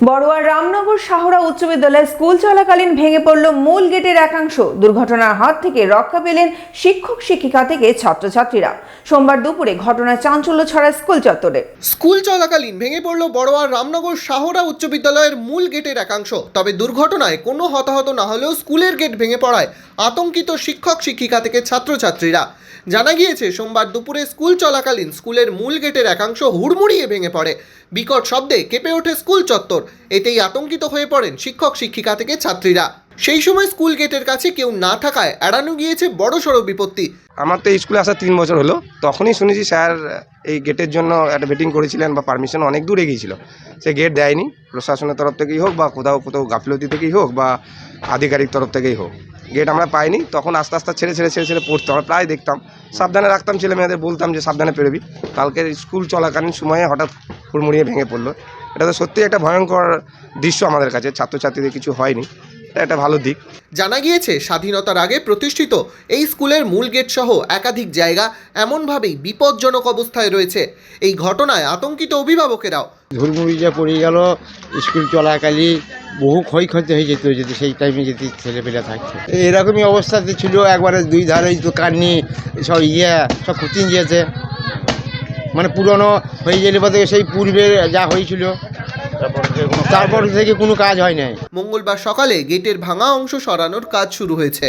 বড়ুয়ার রামনগর শাহরা উচ্চ বিদ্যালয়ে স্কুল চলাকালীন ভেঙে পড়ল মূল গেটের একাংশ। দুর্ঘটনার হাত থেকে রক্ষা পেলেন শিক্ষক, শিক্ষিকা থেকে ছাত্রছাত্রীরা। সোমবার দুপুরে ঘটনায় চাঞ্চল্য ছড়ায় স্কুল চত্বরে। স্কুল চলাকালীন ভেঙে পড়ল বড়োয়ার রামনগর শাহরা উচ্চ বিদ্যালয়ের মূল গেটের একাংশ। তবে দুর্ঘটনায় কোনো হতাহত না হলেও স্কুলের গেট ভেঙে পড়ায় আতঙ্কিত শিক্ষক, শিক্ষিকা থেকে ছাত্রছাত্রীরা। জানা গিয়েছে, সোমবার দুপুরে স্কুল চলাকালীন স্কুলের মূল গেটের একাংশ হুড়মুড়িয়ে ভেঙে পড়ে। বিকট শব্দে কেঁপে ওঠে স্কুল চত্বর। এতেই আতঙ্কিত হয়ে পড়েন শিক্ষক শিক্ষিকা থেকে ছাত্রীরা। সেই সময় স্কুল গেটের কাছে কেউ না থাকায় এড়ানো গিয়েছে বড় সড়ো বিপত্তি। আমার তো স্কুলে আসা তিন বছর হলো। তখনই শুনেছি স্যার এই গেটের জন্য একটা মিটিং করেছিলেন বা পারমিশন অনেক দূরে গিয়েছিল সে গেট দেয়নি। প্রশাসনের তরফ থেকেই হোক বা কোথাও কোথাও গাফিলতি থেকেই হোক বা আধিকারিক তরফ থেকেই হোক। গেট আমরা পাইনি, তখন আস্তে আস্তে ছেড়ে ছেড়ে ছেড়ে ছেড়ে পড়তো, আমরা প্রায় দেখতাম। সাবধানে রাখতাম ছেলে মেয়েদের বলতাম যে সাবধানে পেরোবি। কালকে স্কুল চলাকালীন সময়ে হঠাৎ হুড়মুড়িয়ে ভেঙে পড়ল। এটা তো সত্যিই একটা ভয়ঙ্কর দৃশ্য আমাদের কাছে, ছাত্রছাত্রীদের কিছু হয়নি। একটা ভালো দিক। জানা গিয়েছে স্বাধীনতার আগে প্রতিষ্ঠিত এই স্কুলের মূল গেট সহ একাধিক জায়গা এমনভাবেই বিপজ্জনক অবস্থায় রয়েছে। এই ঘটনায় আতঙ্কিত অভিভাবকেরাও। ঝুলমুড়ি যে পড়ে গেল স্কুল চলাকালীন বহু ক্ষয়ক্ষতি হয়ে যেত যদি সেই টাইমে যদি ছেলেপেলে থাকতো। এরকমই অবস্থাতে ছিল একবারে দুই ধারে দোকান সব ইয়ে সব খুঁচিয়ে গিয়েছে মানে পুরনো হয়ে গেলে সেই পূর্বে যা হয়েছিল। তারপর থেকে কোনো কাজ হয় নাই। মঙ্গলবার সকালে গেটের ভাঙা অংশ সরানোর কাজ শুরু হয়েছে।